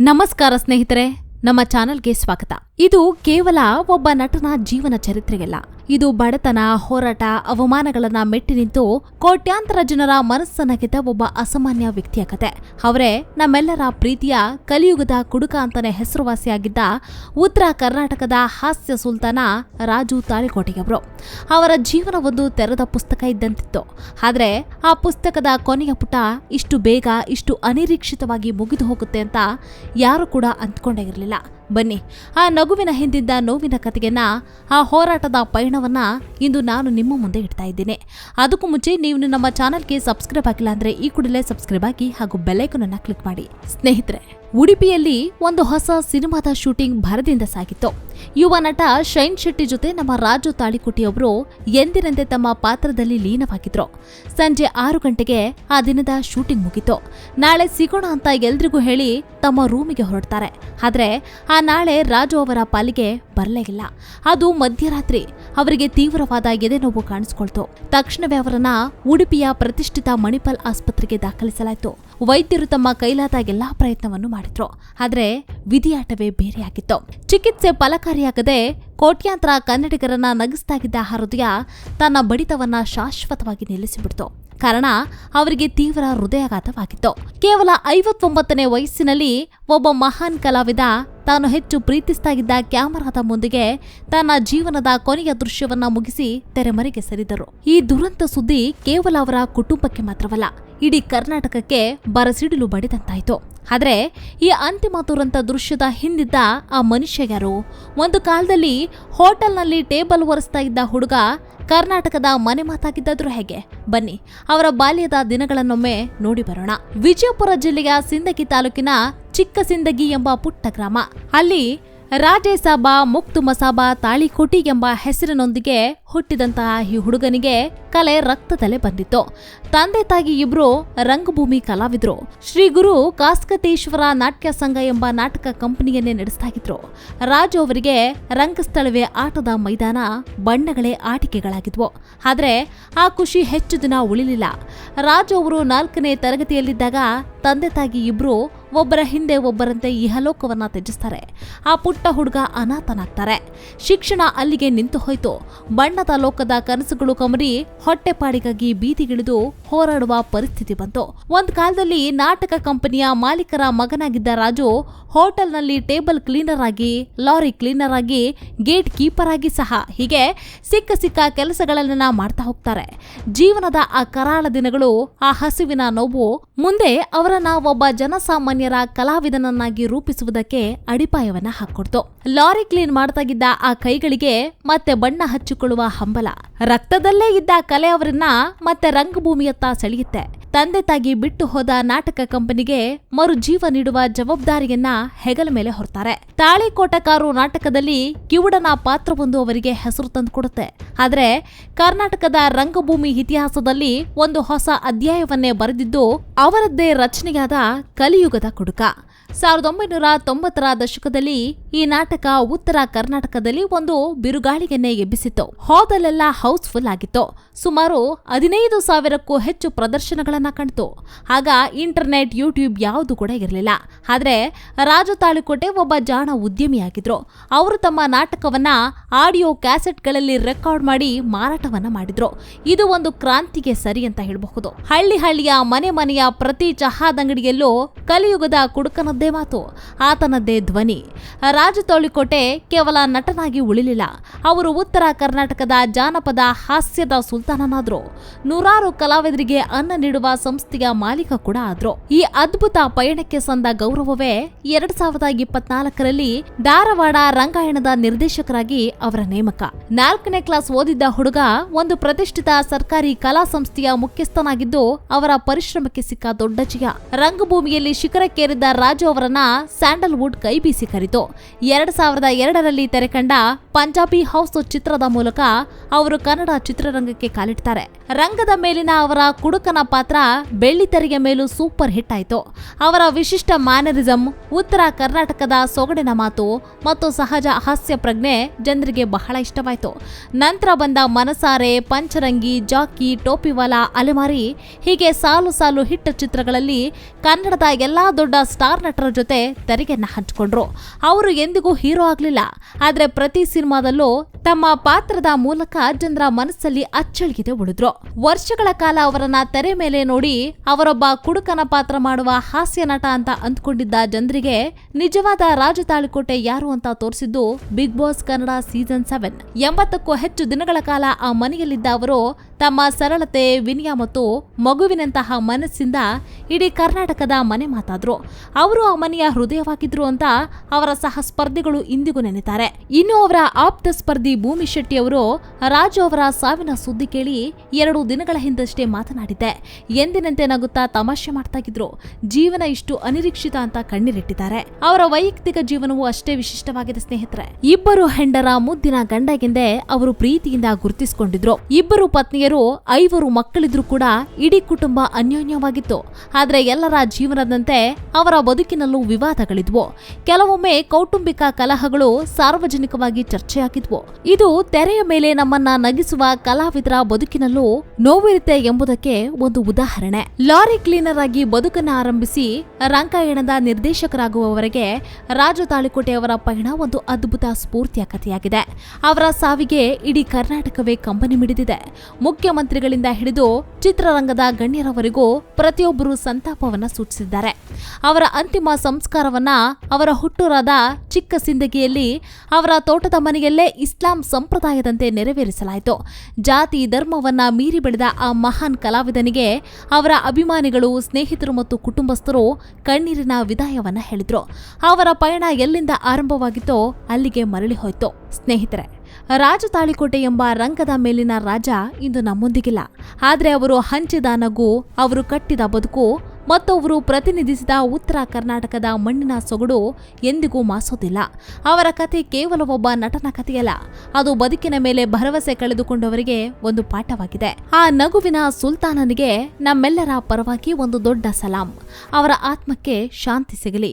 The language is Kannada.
ನಮಸ್ಕಾರ ಸ್ನೇಹಿತರೆ ನಮ್ಮ ಚಾನೆಲ್ಗೆ ಸ್ವಾಗತ. ಇದು ಕೇವಲ ಒಬ್ಬ ನಟನ ಜೀವನ ಚರಿತ್ರೆಯಲ್ಲ. ಇದು ಬಡತನ, ಹೋರಾಟ, ಅವಮಾನಗಳನ್ನ ಮೆಟ್ಟಿ ನಿಂತು ಕೋಟ್ಯಾಂತರ ಜನರ ಮನಸ್ಸನ್ನ ಗೆದ್ದ ಒಬ್ಬ ಅಸಾಮಾನ್ಯ ವ್ಯಕ್ತಿಯ ಕತೆ. ಅವರೇ ನಮ್ಮೆಲ್ಲರ ಪ್ರೀತಿಯ ಕಲಿಯುಗದ ಕುಡುಕ ಅಂತಾನೆ ಹೆಸರುವಾಸಿಯಾಗಿದ್ದ ಉತ್ತರ ಕರ್ನಾಟಕದ ಹಾಸ್ಯ ಸುಲ್ತಾನ ರಾಜು ತಾಳಿಕೋಟೆಯವರು. ಅವರ ಜೀವನ ಒಂದು ತೆರೆದ ಪುಸ್ತಕ ಇದ್ದಂತಿತ್ತು. ಆದರೆ ಆ ಪುಸ್ತಕದ ಕೊನೆಯ ಪುಟ ಇಷ್ಟು ಬೇಗ, ಇಷ್ಟು ಅನಿರೀಕ್ಷಿತವಾಗಿ ಮುಗಿದು ಹೋಗುತ್ತೆ ಅಂತ ಯಾರು ಕೂಡ ಅಂದ್ಕೊಂಡೇ ಇರಲಿಲ್ಲ. ಬನ್ನಿ, ಆ ನಗುವಿನ ಹಿಂದಿದ್ದ ನೋವಿನ ಕತೆಯನ್ನ ಆ ಹೋರಾಟದ ಪಯಣವನ್ನ ಇಂದು ನಾನು ನಿಮ್ಮ ಮುಂದೆ ಇಡ್ತಾ ಇದ್ದೇನೆ. ಅದಕ್ಕೂ ಮುಂಚೆ ನೀವು ನಮ್ಮ ಚಾನಲ್ಗೆ ಸಬ್ಸ್ಕ್ರೈಬ್ ಆಗಿಲ್ಲ ಅಂದ್ರೆ ಈ ಕೂಡಲೇ ಸಬ್ಸ್ಕ್ರೈಬ್ ಆಗಿ ಹಾಗೂ ಬೆಲ್ಲೈಕನ್ ಅನ್ನ ಕ್ಲಿಕ್ ಮಾಡಿ. ಸ್ನೇಹಿತರೆ ಉಡುಪಿಯಲ್ಲಿ ಒಂದು ಹೊಸ ಸಿನಿಮಾದ ಶೂಟಿಂಗ್ ಭರದಿಂದ ಸಾಗಿತ್ತು. ಯುವ ನಟ ಶೈನ್ ಶೆಟ್ಟಿ ಜೊತೆ ನಮ್ಮ ರಾಜು ತಾಳಿಕೋಟಿಯವರು ಎಂದಿನಂತೆ ತಮ್ಮ ಪಾತ್ರದಲ್ಲಿ ಲೀನವಾಗಿದ್ರು. ಸಂಜೆ ಆರು ಗಂಟೆಗೆ ಆ ದಿನದ ಶೂಟಿಂಗ್ ಮುಗಿತು. ನಾಳೆ ಸಿಗೋಣ ಅಂತ ಎಲ್ರಿಗೂ ಹೇಳಿ ತಮ್ಮ ರೂಮಿಗೆ ಹೊರಡ್ತಾರೆ. ಆದರೆ ಆ ನಾಳೆ ರಾಜು ಅವರ ಪಾಲಿಗೆ ಬರಲೇ ಇಲ್ಲ. ಅದು ಮಧ್ಯರಾತ್ರಿ. ಅವರಿಗೆ ತೀವ್ರವಾದ ಎದೆನೋವು ಕಾಣಿಸ್ಕೊಳ್ತು. ತಕ್ಷಣವೇ ಅವರನ್ನ ಉಡುಪಿಯ ಪ್ರತಿಷ್ಠಿತ ಮಣಿಪಾಲ್ ಆಸ್ಪತ್ರೆಗೆ ದಾಖಲಿಸಲಾಯಿತು. ವೈದ್ಯರು ತಮ್ಮ ಕೈಲಾದ ಎಲ್ಲಾ ಪ್ರಯತ್ನವನ್ನು ಮಾಡಿದ್ರು. ಆದರೆ ವಿಧಿಯಾಟವೇ ಬೇರೆಯಾಗಿತ್ತು. ಚಿಕಿತ್ಸೆ ಫಲಕಾರಿಯಾಗದೆ ಕೋಟ್ಯಾಂತರ ಕನ್ನಡಿಗರನ್ನ ನಗಿಸ್ತಾಗಿದ್ದ ಹೃದಯ ತನ್ನ ಬಡಿತವನ್ನ ಶಾಶ್ವತವಾಗಿ ನಿಲ್ಲಿಸಿಬಿಡ್ತು. ಕಾರಣ ಅವರಿಗೆ ತೀವ್ರ ಹೃದಯಾಘಾತವಾಗಿತ್ತು. ಕೇವಲ ಐವತ್ತೊಂಬತ್ತನೇ ವಯಸ್ಸಿನಲ್ಲಿ ಒಬ್ಬ ಮಹಾನ್ ಕಲಾವಿದ ತಾನು ಹೆಚ್ಚು ಪ್ರೀತಿಸ್ತಾಗಿದ್ದ ಕ್ಯಾಮರಾದ ಮುಂದಿಗೆ ತನ್ನ ಜೀವನದ ಕೊನೆಯ ದೃಶ್ಯವನ್ನ ಮುಗಿಸಿ ತೆರೆಮರೆಗೆ ಸರಿದರು. ಈ ದುರಂತ ಸುದ್ದಿ ಕೇವಲ ಅವರ ಕುಟುಂಬಕ್ಕೆ ಮಾತ್ರವಲ್ಲ ಇಡೀ ಕರ್ನಾಟಕಕ್ಕೆ ಬರಸಿಡಿಲು ಬಡಿದಂತಾಯಿತು ಆದರೆ ಈ ಅಂತಿಮ ದುರಂತ ದೃಶ್ಯದ ಹಿಂದಿದ್ದ ಆ ಮನುಷ್ಯ ಯಾರು? ಒಂದು ಕಾಲದಲ್ಲಿ ಹೋಟೆಲ್ನಲ್ಲಿ ಟೇಬಲ್ ಒರೆಸ್ತಾ ಇದ್ದ ಹುಡುಗ ಕರ್ನಾಟಕದ ಮನೆ ಮಾತಾಗಿದ್ದಾದ್ರೂ ಹೇಗೆ? ಬನ್ನಿ, ಅವರ ಬಾಲ್ಯದ ದಿನಗಳನ್ನೊಮ್ಮೆ ನೋಡಿ ಬರೋಣ. ವಿಜಯಪುರ ಜಿಲ್ಲೆಯ ಸಿಂದಗಿ ತಾಲೂಕಿನ ಚಿಕ್ಕ ಸಿಂದಗಿ ಎಂಬ ಪುಟ್ಟ ಗ್ರಾಮ. ಅಲ್ಲಿ ರಾಜೇಸಾಬ ಮುಕ್ತು ಮಸಾಬಾ ತಾಳಿಕೋಟಿ ಎಂಬ ಹೆಸರಿನೊಂದಿಗೆ ಹುಟ್ಟಿದಂತಹ ಈ ಹುಡುಗನಿಗೆ ಕಲೆ ರಕ್ತದಲ್ಲೇ ಬಂದಿತ್ತು. ತಂದೆ ತಾಯಿ ಇಬ್ರು ರಂಗಭೂಮಿ ಕಲಾವಿದರು. ಶ್ರೀ ಗುರು ಕಾಸ್ಕತೇಶ್ವರ ನಾಟ್ಯ ಸಂಘ ಎಂಬ ನಾಟಕ ಕಂಪನಿಯನ್ನೇ ನಡೆಸ್ತಾಗಿದ್ರು ರಾಜು ಅವರಿಗೆ ರಂಗಸ್ಥಳವೇ ಆಟದ ಮೈದಾನ, ಬಣ್ಣಗಳೇ ಆಟಿಕೆಗಳಾಗಿದ್ವು. ಆದರೆ ಆ ಖುಷಿ ಹೆಚ್ಚು ದಿನ ಉಳಿಲಿಲ್ಲ. ರಾಜು ಅವರು ನಾಲ್ಕನೇ ತರಗತಿಯಲ್ಲಿದ್ದಾಗ ತಂದೆ ತಾಯಿ ಇಬ್ರು ಒಬ್ಬರ ಹಿಂದೆ ಒಬ್ಬರಂತೆ ಇಹಲೋಕವನ್ನ ತ್ಯಜಿಸ್ತಾರೆ. ಆ ಪುಟ್ಟ ಹುಡುಗ ಅನಾಥನಾಗ್ತಾರೆ. ಶಿಕ್ಷಣ ಅಲ್ಲಿಗೆ ನಿಂತು ಹೋಯ್ತು. ಬಣ್ಣದ ಲೋಕದ ಕನಸುಗಳು ಕಮರಿ ಹೊಟ್ಟೆಪಾಡಿಗಾಗಿ ಬೀದಿಗಿಳಿದು ಹೋರಾಡುವ ಪರಿಸ್ಥಿತಿ ಬಂತು. ಒಂದ್ ಕಾಲದಲ್ಲಿ ನಾಟಕ ಕಂಪನಿಯ ಮಾಲೀಕರ ಮಗನಾಗಿದ್ದ ರಾಜು ಹೋಟೆಲ್ನಲ್ಲಿ ಟೇಬಲ್ ಕ್ಲೀನರ್ ಆಗಿ, ಲಾರಿ ಕ್ಲೀನರ್ ಆಗಿ, ಗೇಟ್ ಕೀಪರ್ ಆಗಿ ಸಹ ಹೀಗೆ ಸಿಕ್ಕ ಸಿಕ್ಕ ಕೆಲಸಗಳನ್ನ ಮಾಡ್ತಾ ಹೋಗ್ತಾರೆ. ಜೀವನದ ಆ ಕರಾಳ ದಿನಗಳು, ಆ ಹಸಿವಿನ ನೋವು, ಮುಂದೆ ಅವರನ್ನ ಒಬ್ಬ ಜನಸಾಮಾನ್ಯರ ಕಲಾವಿದನನ್ನಾಗಿ ರೂಪಿಸುವುದಕ್ಕೆ ಅಡಿಪಾಯವನ್ನ ಹಾಕೊಡ್ತು. ಲಾರಿ ಕ್ಲೀನ್ ಮಾಡ್ತಾಗಿದ್ದ ಆ ಕೈಗಳಿಗೆ ಮತ್ತೆ ಬಣ್ಣ ಹಚ್ಚಿಕೊಳ್ಳುವ ಹಂಬಲ. ರಕ್ತದಲ್ಲೇ ಇದ್ದ ಕಲೆ ಅವರನ್ನ ಮತ್ತೆ ರಂಗಭೂಮಿಯತ್ತ ಸೆಳೆಯುತ್ತೆ. ತಂದೆ ತಾಗಿ ಬಿಟ್ಟು ಹೋದ ನಾಟಕ ಕಂಪನಿಗೆ ಮರು ಜೀವ ನೀಡುವ ಜವಾಬ್ದಾರಿಯನ್ನ ಹೆಗಲ ಮೇಲೆ ಹೊರ್ತಾರೆ. ತಾಳಿಕೋಟಕಾರು ನಾಟಕದಲ್ಲಿ ಕಿವುಡನ ಪಾತ್ರವೊಂದು ಅವರಿಗೆ ಹೆಸರು ತಂದುಕೊಡುತ್ತೆ. ಆದ್ರೆ ಕರ್ನಾಟಕದ ರಂಗಭೂಮಿ ಇತಿಹಾಸದಲ್ಲಿ ಒಂದು ಹೊಸ ಅಧ್ಯಾಯವನ್ನೇ ಬರೆದಿದ್ದು ಅವರದ್ದೇ ರಚನೆಯಾದ ಕಲಿಯುಗದ ಕುಡುಕ ಸಾವಿರದ ಒಂಬೈನೂರ ತೊಂಬತ್ತರ ದಶಕದಲ್ಲಿ ಈ ನಾಟಕ ಉತ್ತರ ಕರ್ನಾಟಕದಲ್ಲಿ ಒಂದು ಬಿರುಗಾಳಿಯನ್ನೇ ಎಬ್ಬಿಸಿತ್ತು. ಹೋದಲ್ಲೆಲ್ಲ ಹೌಸ್ಫುಲ್ ಆಗಿತ್ತು. ಸುಮಾರು ಹದಿನೈದು ಸಾವಿರಕ್ಕೂ ಹೆಚ್ಚು ಪ್ರದರ್ಶನಗಳನ್ನ ಕಂಡಿತು. ಆಗ ಇಂಟರ್ನೆಟ್, ಯೂಟ್ಯೂಬ್ ಯಾವುದು ಕೂಡ ಇರಲಿಲ್ಲ. ಆದರೆ ರಾಜು ತಾಳಿಕೋಟೆ ಒಬ್ಬ ಜಾಣ ಉದ್ಯಮಿಯಾಗಿದ್ರು. ಅವರು ತಮ್ಮ ನಾಟಕವನ್ನ ಆಡಿಯೋ ಕ್ಯಾಸೆಟ್ಗಳಲ್ಲಿ ರೆಕಾರ್ಡ್ ಮಾಡಿ ಮಾರಾಟವನ್ನ ಮಾಡಿದ್ರು. ಇದು ಒಂದು ಕ್ರಾಂತಿಗೆ ಸರಿ ಅಂತ ಹೇಳಬಹುದು. ಹಳ್ಳಿ ಹಳ್ಳಿಯ ಮನೆ ಮನೆಯ ಪ್ರತಿ ಚಹಾದಂಗಡಿಯಲ್ಲೂ ಕಲಿಯುಗದ ಕುಡುಕನದ್ದೇ ಮಾತು. ಆತನದ್ದೇ ಧ್ವನಿ. ರಾಜತೋಳಿಕೋಟೆ ಕೇವಲ ನಟನಾಗಿ ಉಳಿಲಿಲ್ಲ. ಅವರು ಉತ್ತರ ಕರ್ನಾಟಕದ ಜಾನಪದ ಹಾಸ್ಯದ ಸುಲ್ತಾನನಾದ್ರು. ನೂರಾರು ಕಲಾವಿದರಿಗೆ ಅನ್ನ ನೀಡುವ ಸಂಸ್ಥೆಯ ಮಾಲೀಕ ಕೂಡ ಆದ್ರು. ಈ ಅದ್ಭುತ ಪಯಣಕ್ಕೆ ಸಂದ ಗೌರವವೇ ಎರಡ್ ಸಾವಿರದ ಇಪ್ಪತ್ನಾಲ್ಕರಲ್ಲಿ ಧಾರವಾಡ ರಂಗಾಯಣದ ನಿರ್ದೇಶಕರಾಗಿ ಅವರ ನೇಮಕ. ನಾಲ್ಕನೇ ಕ್ಲಾಸ್ ಓದಿದ್ದ ಹುಡುಗ ಒಂದು ಪ್ರತಿಷ್ಠಿತ ಸರ್ಕಾರಿ ಕಲಾ ಸಂಸ್ಥೆಯ ಮುಖ್ಯಸ್ಥನಾಗಿದ್ದು ಅವರ ಪರಿಶ್ರಮಕ್ಕೆ ಸಿಕ್ಕ ದೊಡ್ಡ ಜಯ. ರಂಗಭೂಮಿಯಲ್ಲಿ ಶಿಖರಕ್ಕೇರಿದ್ದ ರಾಜು ಅವರನ್ನ ಸ್ಯಾಂಡಲ್ವುಡ್ ಕೈ ಬೀಸಿ ಕರೆತು. ಎರಡ್ ಸಾವಿರದ ಎರಡರಲ್ಲಿ ತೆರೆಕಂಡ ಪಂಜಾಬಿ ಹೌಸ್ ಚಿತ್ರದ ಮೂಲಕ ಅವರು ಕನ್ನಡ ಚಿತ್ರರಂಗಕ್ಕೆ ಕಾಲಿಡ್ತಾರೆ. ರಂಗದ ಮೇಲಿನ ಅವರ ಕುಡುಕನ ಪಾತ್ರ ಬೆಳ್ಳಿತೆರೆಗೆ ಮೇಲೂ ಸೂಪರ್ ಹಿಟ್ ಆಯಿತು. ಅವರ ವಿಶಿಷ್ಟ ಮ್ಯಾನರಿಸಂ, ಉತ್ತರ ಕರ್ನಾಟಕದ ಸೊಗಡಿನ ಮಾತು ಮತ್ತು ಸಹಜ ಹಾಸ್ಯ ಪ್ರಜ್ಞೆ ಜನರಿಗೆ ಬಹಳ ಇಷ್ಟವಾಯಿತು. ನಂತರ ಬಂದ ಮನಸಾರೆ, ಪಂಚರಂಗಿ, ಜಾಕಿ, ಟೋಪಿವಾಲಾ, ಅಲೆಮಾರಿ ಹೀಗೆ ಸಾಲು ಸಾಲು ಹಿಟ್ ಚಿತ್ರಗಳಲ್ಲಿ ಕನ್ನಡದ ಎಲ್ಲಾ ದೊಡ್ಡ ಸ್ಟಾರ್ ನಟರ ಜೊತೆ ತೆರಿಗೆಯನ್ನ ಹಂಚಿಕೊಂಡ್ರು. ಅವರು ಎಂದಿಗೂ ಹೀರೋ ಆಗ್ಲಿಲ್ಲ. ಆದ್ರೆ ಪ್ರತಿ ಸಿನಿಮಾದಲ್ಲೂ ತಮ್ಮ ಪಾತ್ರದ ಮೂಲಕ ಜನರ ಮನಸ್ಸಲ್ಲಿ ಅಚ್ಚಳಿಗಿದೆ ಉಳಿದ್ರು. ವರ್ಷಗಳ ಕಾಲ ಅವರನ್ನ ತೆರೆ ಮೇಲೆ ನೋಡಿ ಅವರೊಬ್ಬ ಕುಡುಕನ ಪಾತ್ರ ಮಾಡುವ ಹಾಸ್ಯ ನಟ ಅಂತ ಅಂದ್ಕೊಂಡಿದ್ದ ಜನರಿಗೆ ನಿಜವಾದ ರಾಜತಾಳಿಕೋಟೆ ಯಾರು ಅಂತ ತೋರಿಸಿದ್ದು big boss Kannada season seven. ಎಂಬತ್ತಕ್ಕೂ ಹೆಚ್ಚು ದಿನಗಳ ಕಾಲ ಆ ಮನೆಯಲ್ಲಿದ್ದ ಅವರು ತಮ್ಮ ಸರಳತೆ, ವಿನಯ ಮತ್ತು ಮಗುವಿನಂತಹ ಮನಸ್ಸಿಂದ ಇಡೀ ಕರ್ನಾಟಕದ ಮನೆ ಮಾತಾದ್ರು. ಅವರು ಆ ಮನೆಯ ಹೃದಯವಾಗಿದ್ರು ಅಂತ ಅವರ ಸಹ ಸ್ಪರ್ಧಿಗಳು ಇಂದಿಗೂ ನೆನೆತಾರೆ. ಇನ್ನು ಅವರ ಆಪ್ತ ಸ್ಪರ್ಧಿ ಭೂಮಿ ಶೆಟ್ಟಿ ಅವರು ರಾಜು ಅವರ ಸಾವಿನ ಸುದ್ದಿ ಕೇಳಿ ಎರಡು ದಿನಗಳ ಹಿಂದಷ್ಟೇ ಮಾತನಾಡಿದ್ದೆ. ಎಂದಿನಂತೆ ನಗುತ್ತಾ ತಮಾಷೆ ಮಾಡ್ತಾ ಇದ್ರು. ಜೀವನ ಇಷ್ಟು ಅನಿರೀಕ್ಷಿತ ಅಂತ ಕಣ್ಣೀರಿಟ್ಟಿದ್ದಾರೆ. ಅವರ ವೈಯಕ್ತಿಕ ಜೀವನವು ಅಷ್ಟೇ ವಿಶಿಷ್ಟವಾಗಿದೆ ಸ್ನೇಹಿತರೆ. ಇಬ್ಬರು ಹೆಂಡರ ಮುದ್ದಿನ ಗಂಡಗೆಂದೇ ಅವರು ಪ್ರೀತಿಯಿಂದ ಗುರುತಿಸಿಕೊಂಡಿದ್ರು. ಇಬ್ಬರು ಪತ್ನಿಯರು, ಐವರು ಮಕ್ಕಳಿದ್ರು ಕೂಡ ಇಡೀ ಕುಟುಂಬ ಅನ್ಯೋನ್ಯವಾಗಿತ್ತು. ಆದ್ರೆ ಎಲ್ಲರ ಜೀವನದಂತೆ ಅವರ ಬದುಕಿನಲ್ಲೂ ವಿವಾದಗಳಿದ್ವು. ಕೆಲವೊಮ್ಮೆ ಕೌಟುಂಬಿಕ ಕಲಹಗಳು ಸಾರ್ವಜನಿಕವಾಗಿ ಚರ್ಚೆಯಾಗಿದ್ವು. ಇದು ತೆರೆಯ ಮೇಲೆ ನಮ್ಮನ್ನ ನಗಿಸುವ ಕಲಾವಿದರ ಬದುಕಿನಲ್ಲೂ ನೋವಿರುತ್ತೆ ಎಂಬುದಕ್ಕೆ ಒಂದು ಉದಾಹರಣೆ. ಲಾರಿ ಕ್ಲೀನರ್ ಆಗಿ ಬದುಕನ್ನು ಆರಂಭಿಸಿ ರಂಕಾಯಣದ ನಿರ್ದೇಶಕರಾಗುವವರೆಗೆ ರಾಜು ತಾಳಿಕೋಟೆ ಅವರ ಪಯಣ ಒಂದು ಅದ್ಭುತ ಸ್ಫೂರ್ತಿಯ ಕಥೆಯಾಗಿದೆ. ಅವರ ಸಾವಿಗೆ ಇಡೀ ಕರ್ನಾಟಕವೇ ಕಂಬನಿ ಮಿಡಿದಿದೆ. ಮುಖ್ಯಮಂತ್ರಿಗಳಿಂದ ಹಿಡಿದು ಚಿತ್ರರಂಗದ ಗಣ್ಯರವರೆಗೂ ಪ್ರತಿಯೊಬ್ಬರು ಸಂತಾಪವನ್ನ ಸೂಚಿಸಿದ್ದಾರೆ. ಅವರ ಅಂತಿಮ ಸಂಸ್ಕಾರವನ್ನ ಅವರ ಹುಟ್ಟೂರಾದ ಚಿಕ್ಕ ಸಿಂದಗಿಯಲ್ಲಿ ಅವರ ತೋಟದ ಮನೆಯಲ್ಲೇ ಇಸ್ಲಾಂ ಸಂಪ್ರದಾಯದಂತೆ ನೆರವೇರಿಸಲಾಯಿತು. ಜಾತಿ ಧರ್ಮವನ್ನ ಮೀರಿ ಬೆಳೆದ ಆ ಮಹಾನ್ ಕಲಾವಿದನಿಗೆ ಅವರ ಅಭಿಮಾನಿಗಳು, ಸ್ನೇಹಿತರು ಮತ್ತು ಕುಟುಂಬಸ್ಥರು ಕಣ್ಣೀರಿನ ವಿದಾಯವನ್ನ ಹೇಳಿದ್ರು. ಅವರ ಪಯಣ ಎಲ್ಲಿಂದ ಆರಂಭವಾಗಿತ್ತೋ ಅಲ್ಲಿಗೆ ಮರಳಿ ಹೋಯ್ತು. ಸ್ನೇಹಿತರೆ ರಾಜ ತಾಳಿಕೋಟೆ ಎಂಬ ರಂಗದ ಮೇಲಿನ ರಾಜ ಇಂದು ನಮ್ಮೊಂದಿಗಿಲ್ಲ. ಆದರೆ ಅವರು ಹಂಚಿದ ನಗು, ಅವರು ಕಟ್ಟಿದ ಬದುಕು ಮತ್ತು ಅವರು ಪ್ರತಿನಿಧಿಸಿದ ಉತ್ತರ ಕರ್ನಾಟಕದ ಮಣ್ಣಿನ ಸೊಗಡು ಎಂದಿಗೂ ಮಾಸೋದಿಲ್ಲ ಅವರ ಕತೆ ಕೇವಲ ಒಬ್ಬ ನಟನ ಕಥೆಯಲ್ಲ. ಅದು ಬದುಕಿನ ಮೇಲೆ ಭರವಸೆ ಕಳೆದುಕೊಂಡವರಿಗೆ ಒಂದು ಪಾಠವಾಗಿದೆ. ಆ ನಗುವಿನ ಸುಲ್ತಾನನಿಗೆ ನಮ್ಮೆಲ್ಲರ ಪರವಾಗಿ ಒಂದು ದೊಡ್ಡ ಸಲಾಂ. ಅವರ ಆತ್ಮಕ್ಕೆ ಶಾಂತಿ ಸಿಗಲಿ.